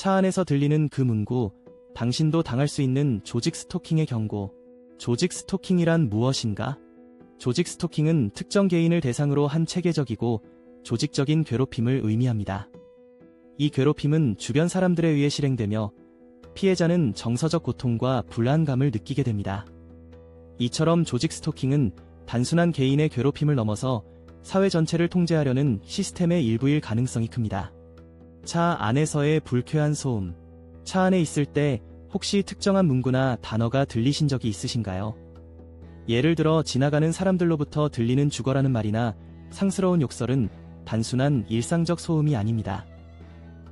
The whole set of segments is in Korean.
차 안에서 들리는 그 문구, 당신도 당할 수 있는 조직 스토킹의 경고. 조직 스토킹이란 무엇인가? 조직 스토킹은 특정 개인을 대상으로 한 체계적이고 조직적인 괴롭힘을 의미합니다. 이 괴롭힘은 주변 사람들에 의해 실행되며 피해자는 정서적 고통과 불안감을 느끼게 됩니다. 이처럼 조직 스토킹은 단순한 개인의 괴롭힘을 넘어서 사회 전체를 통제하려는 시스템의 일부일 가능성이 큽니다. 차 안에서의 불쾌한 소음. 차 안에 있을 때 혹시 특정한 문구나 단어가 들리신 적이 있으신가요? 예를 들어 지나가는 사람들로부터 들리는 죽어라는 말이나 상스러운 욕설은 단순한 일상적 소음이 아닙니다.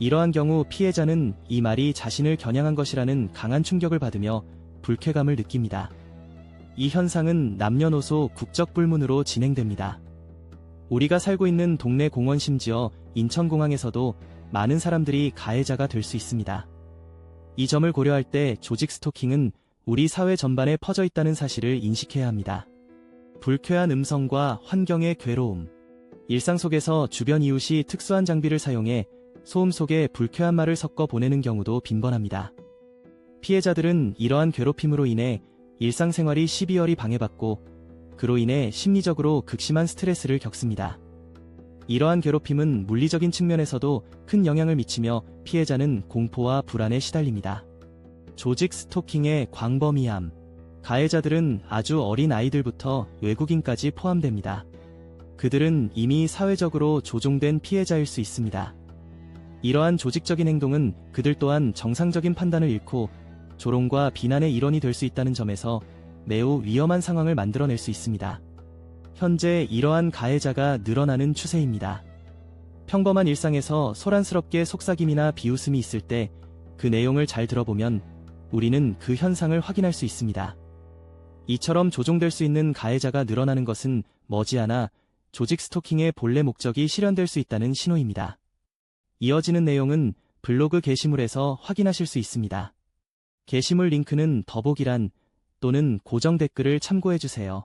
이러한 경우 피해자는 이 말이 자신을 겨냥한 것이라는 강한 충격을 받으며 불쾌감을 느낍니다. 이 현상은 남녀노소 국적 불문으로 진행됩니다. 우리가 살고 있는 동네 공원 심지어 인천공항에서도 많은 사람들이 가해자가 될 수 있습니다. 이 점을 고려할 때 조직 스토킹은 우리 사회 전반에 퍼져 있다는 사실을 인식해야 합니다. 불쾌한 음성과 환경의 괴로움. 일상 속에서 주변 이웃이 특수한 장비를 사용해 소음 속에 불쾌한 말을 섞어 보내는 경우도 빈번합니다. 피해자들은 이러한 괴롭힘으로 인해 일상생활이 12월이 방해받고 그로 인해 심리적으로 극심한 스트레스를 겪습니다. 이러한 괴롭힘은 물리적인 측면에서도 큰 영향을 미치며 피해자는 공포와 불안에 시달립니다. 조직 스토킹의 광범위함. 가해자들은 아주 어린 아이들부터 외국인까지 포함됩니다. 그들은 이미 사회적으로 조종된 피해자일 수 있습니다. 이러한 조직적인 행동은 그들 또한 정상적인 판단을 잃고 조롱과 비난의 일원이 될 수 있다는 점에서 매우 위험한 상황을 만들어낼 수 있습니다. 현재 이러한 가해자가 늘어나는 추세입니다. 평범한 일상에서 소란스럽게 속삭임이나 비웃음이 있을 때 그 내용을 잘 들어보면 우리는 그 현상을 확인할 수 있습니다. 이처럼 조종될 수 있는 가해자가 늘어나는 것은 머지않아 조직 스토킹의 본래 목적이 실현될 수 있다는 신호입니다. 이어지는 내용은 블로그 게시물에서 확인하실 수 있습니다. 게시물 링크는 더보기란 또는 고정 댓글을 참고해주세요.